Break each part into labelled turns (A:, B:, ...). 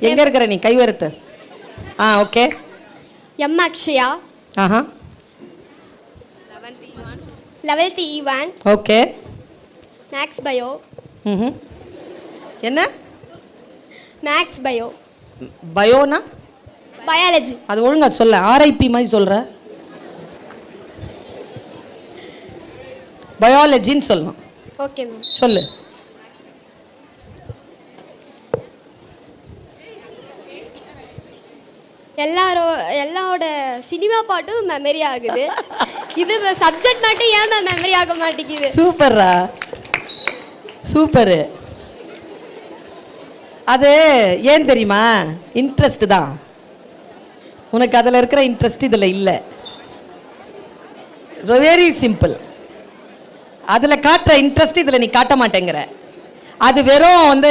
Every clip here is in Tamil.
A: எங்க இருக்கிற நீ? கைவருத்து ஆ ஓகே
B: எம் அக்ஷயா
A: ஆஹா.
B: லெவல்த் ஈவான்
A: ஓகே
B: மேக்ஸ் பயோ
A: ம் என்ன?
B: மேக்ஸ் பயோ
A: பயோனா
B: பயாலஜி
A: அது ஒழுங்கா சொல்ல. ஆர்ஐபி மாதிரி சொல்ற. பயாலஜின்னு சொல்லணும்.
B: ஓகே மேம்
A: சொல்லு.
B: எல்லாரோ எல்லாரோட சினிமா பாட்டும் மெமரி ஆகுது. இது சப்ஜெக்ட் மட்டும் ஏன் மெமரி ஆக மாட்டேங்குது?
A: சூப்பர்ரா. சூப்பரு. அது ஏன் தெரியுமா? இன்ட்ரெஸ்ட் தான். உனக்கு அதில் இருக்கிற இன்ட்ரெஸ்ட் இதில் இல்லை. வெரி சிம்பிள் அதில் காட்டுற இன்ட்ரெஸ்ட் இதில் நீ காட்ட மாட்டேங்கிற. அது வெறும் வந்து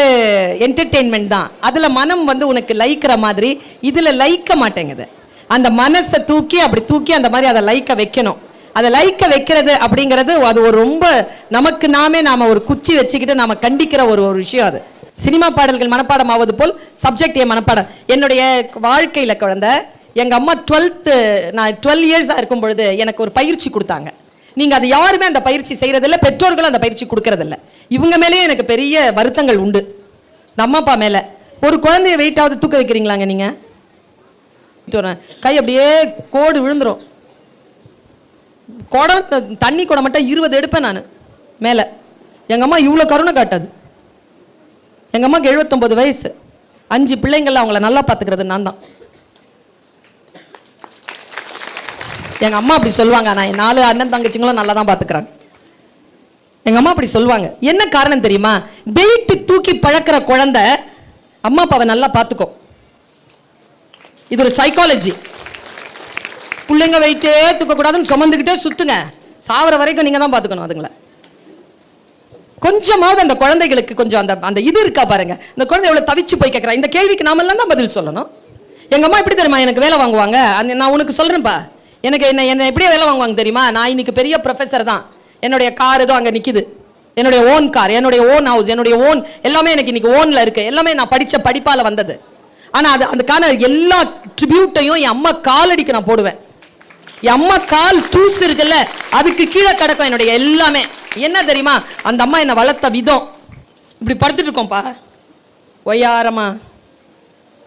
A: என்டர்டெயின்மெண்ட் தான். அதில் மனம் வந்து உனக்கு லைக்கிற மாதிரி இதில் லைக்க மாட்டேங்குது. அந்த மனசை தூக்கி அப்படி தூக்கி அந்த மாதிரி அதை லைக்க வைக்கணும். அதை லைக்க வைக்கிறது அப்படிங்கிறது அது ஒரு ரொம்ப நமக்கு நாமே நாம் ஒரு குச்சி வச்சுக்கிட்டு நாம் கண்டிக்கிற ஒரு ஒரு விஷயம் அது. சினிமா பாடல்கள் மனப்பாடம் ஆவது போல் சப்ஜெக்ட் என் மனப்பாடம். என்னுடைய வாழ்க்கையில் குழந்த எங்கள் அம்மா டுவெல்த்து நான் டுவெல் இயர்ஸாக இருக்கும் பொழுது எனக்கு ஒரு பயிற்சி கொடுத்தாங்க. நீங்கள் அது யாருமே அந்த பயிற்சி செய்கிறதில்ல பெற்றோர்களும் அந்த பயிற்சி கொடுக்கறதில்ல. இவங்க மேலேயே எனக்கு பெரிய வருத்தங்கள் உண்டு. நம்ம அப்பா மேலே. ஒரு குழந்தைய வெயிட்டாவது தூக்க வைக்கிறீங்களாங்க நீங்கள் கை அப்படியே கோடு விழுந்துரும். குடம் த- தண்ணி குடம் மட்டும் இருபது எடுப்பேன் நான் மேலே. எங்கள் அம்மா இவ்வளோ கருணை காட்டாது. எங்கள் அம்மாவுக்கு எழுபத்தொம்பது வயசு. அஞ்சு பிள்ளைங்கள அவங்கள நல்லா பார்த்துக்கிறது நான் தான் எங்கள் அம்மா அப்படி சொல்லுவாங்க. நான் என் நாலு அண்ணன் தங்கச்சிங்களும் நல்லா தான் பார்த்துக்கிறாங்க எங்கள் அம்மா அப்படி சொல்லுவாங்க. என்ன காரணம் தெரியுமா? வெயிட்டு தூக்கி பழக்கிற குழந்தை அம்மா அப்பாவை நல்லா பார்த்துக்கோ இது ஒரு சைக்காலஜி பிள்ளைங்க வெயிட்டே தூக்கக்கூடாதுன்னு சுமந்துக்கிட்டே சுற்றுங்க சாவர வரைக்கும் நீங்கள் தான் பார்த்துக்கணும் அதுங்களை. கொஞ்சமாவது அந்த குழந்தைகளுக்கு கொஞ்சம் அந்த அந்த இது இருக்கா பாருங்க. இந்த குழந்தை எவ்வளோ தவிச்சு போய் கேட்குறா இந்த கேள்விக்கு நாமெல்லாம் தான் பதில் சொல்லணும். எங்கள் அம்மா எப்படி தெரியுமா? எனக்கு வேலை வாங்குவாங்க. அந்த நான் உனக்கு சொல்கிறேன்ப்பா எனக்கு என்ன என்ன எப்படியே வேலை வாங்குவாங்க தெரியுமா? நான் இன்னைக்கு பெரிய ப்ரொஃபஸர் தான். என்னுடைய கார் ஏதோ அங்கே நிற்கிது என்னுடைய ஓன் கார் என்னுடைய ஓன் ஹவுஸ் என்னுடைய ஓன் எல்லாமே எனக்கு இன்னைக்கு ஓனில் இருக்கு. எல்லாமே நான் படித்த படிப்பால் வந்தது. ஆனால் அது அதுக்கான எல்லா ட்ரிபியூட்டையும் என் அம்மா காலடிக்கு நான் போடுவேன். என் அம்மா கால் தூசு இருக்குல்ல அதுக்கு கீழே கிடக்கும் என்னுடைய எல்லாமே. என்ன தெரியுமா? அந்த அம்மா என்னை வளர்த்த விதம். இப்படி படுத்துட்டு இருக்கோம்ப்பா. ஒய்யாரமா.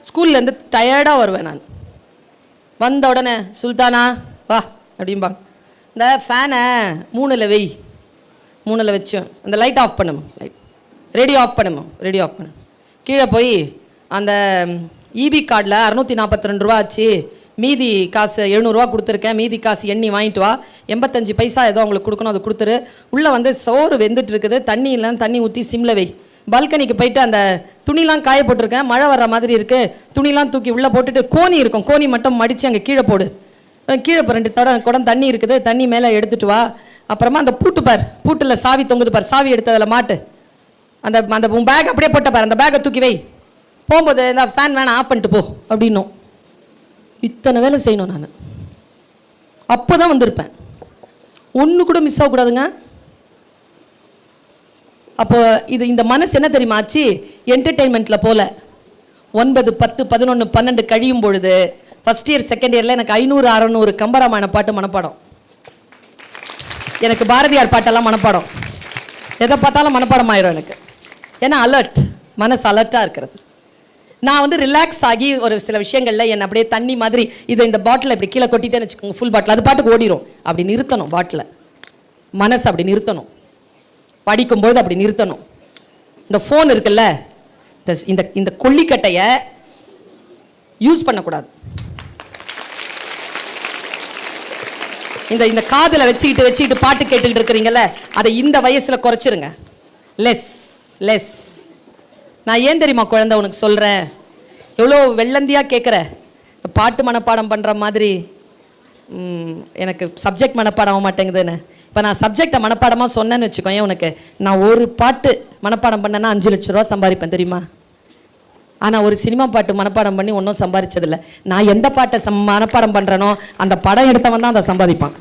A: ஸ்கூல்லேருந்து டயர்டாக வருவேன் நான். வந்த உடனே சுல்தானா வா அப்படிம்பாங்க இந்த ஃபேனை மூணில் வெய் மூணில் வச்சோம் அந்த லைட் ஆஃப் பண்ணுமா? லைட் ரேடியோ ஆஃப் பண்ணுமா? ரேடியோ ஆஃப் பண்ணு கீழே போய் அந்த இபி கார்டில் அறநூற்றி நாற்பத்தி ரெண்டு ரூபா ஆச்சு. மீதி காசு எழுநூறுவா கொடுத்துருக்கேன். மீதி காசு எண்ணி வாங்கிட்டு வா. எண்பத்தஞ்சு பைசா ஏதோ அவங்களுக்கு கொடுக்கணும் அதை கொடுத்துரு. உள்ளே வந்து சோறு வெந்துட்டு இருக்குது. தண்ணி இல்லைன்னு தண்ணி ஊற்றி சிம்ல வை. பால்கனிக்கு போயிட்டு அந்த துணிலாம் காய போட்டிருக்கேன் மழை வர்ற மாதிரி இருக்குது துணிலாம் தூக்கி உள்ளே போட்டுட்டு கோணி இருக்கும். கோணி மட்டும் மடித்து அங்கே கீழே போடு. கீழே இப்போ ரெண்டு தடம் குடம் தண்ணி இருக்குது. தண்ணி மேலே எடுத்துட்டு வா. அப்புறமா அந்த பூட்டு பார். பூட்டில் சாவி தொங்குது பார். சாவி எடுத்து அதில் மாட்டு. அந்த அந்த உன் பேக் அப்படியே போட்ட பாரு. அந்த பேக்கை தூக்கி வை. போகும்போது இந்த ஃபேன் வேணாம் ஆஃப் பண்ணிட்டு போ அப்படின்னும். இத்தனை வேலை செய்யணும் நான். அப்போ தான் வந்திருப்பேன். ஒன்று கூட மிஸ் ஆகக்கூடாதுங்க. அப்போ இது இந்த மனசு என்ன தெரியுமா ஆச்சு? என்டர்டெயின்மெண்ட்டில் போல. ஒன்பது பத்து பதினொன்று பன்னெண்டு கழியும் பொழுது ஃபர்ஸ்ட் இயர் செகண்ட் இயரில் எனக்கு ஐநூறு அறநூறு கம்பராமாயண பாட்டு மனப்பாடம். எனக்கு பாரதியார் பாட்டெல்லாம் மனப்பாடம். எதை பார்த்தாலும் மனப்பாடம் ஆயிடும் எனக்கு. ஏன்னா அலர்ட் மனசு அலர்ட்டாக இருக்கிறது. நான் வந்து ரிலாக்ஸ் ஆகி ஒரு சில விஷயங்களில் என்னை அப்படியே தண்ணி மாதிரி இதை இந்த பாட்டில் இப்படி கீழே கொட்டிட்டேன்னு வச்சுக்கோங்க ஃபுல் பாட்டில் அது பாட்டுக்கு ஓடிடும் அப்படி நிறுத்தணும் பாட்டில் மனசு அப்படி நிறுத்தணும். படிக்கும்பொழுது அப்படி நிறுத்தணும். இந்த ஃபோன் இருக்குல்ல இந்த இந்த இந்த கொல்லிக்கட்டையை யூஸ் பண்ணக்கூடாது. இந்த இந்த காதில் வச்சுக்கிட்டு வச்சுக்கிட்டு பாட்டு கேட்டுக்கிட்டு இருக்கிறீங்கல்ல அதை இந்த வயசில் குறைச்சிருங்க. லெஸ் லெஸ் நான் ஏன் தெரியுமா குழந்தை உனக்கு சொல்கிறேன் எவ்வளோ வெள்ளந்தியாக கேட்குற பாட்டு மனப்பாடம் பண்ணுற மாதிரி. எனக்கு சப்ஜெக்ட் மனப்பாடம் ஆக மாட்டேங்குதுன்னு. இப்போ நான் சப்ஜெக்டை மனப்பாடமாக சொன்னேன்னு வச்சுக்கோயேன் உனக்கு. நான் ஒரு பாட்டு மனப்பாடம் பண்ணேன்னா அஞ்சு லட்ச ரூபா சம்பாதிப்பேன் தெரியுமா? ஆனால் ஒரு சினிமா பாட்டு மனப்பாடம் பண்ணி ஒன்றும் சம்பாதிச்சதில்ல நான் எந்த பாட்டை சம் மனப்பாடம் பண்ணுறேனோ அந்த படம் எடுத்தவன் தான் அதை சம்பாதிப்பான்.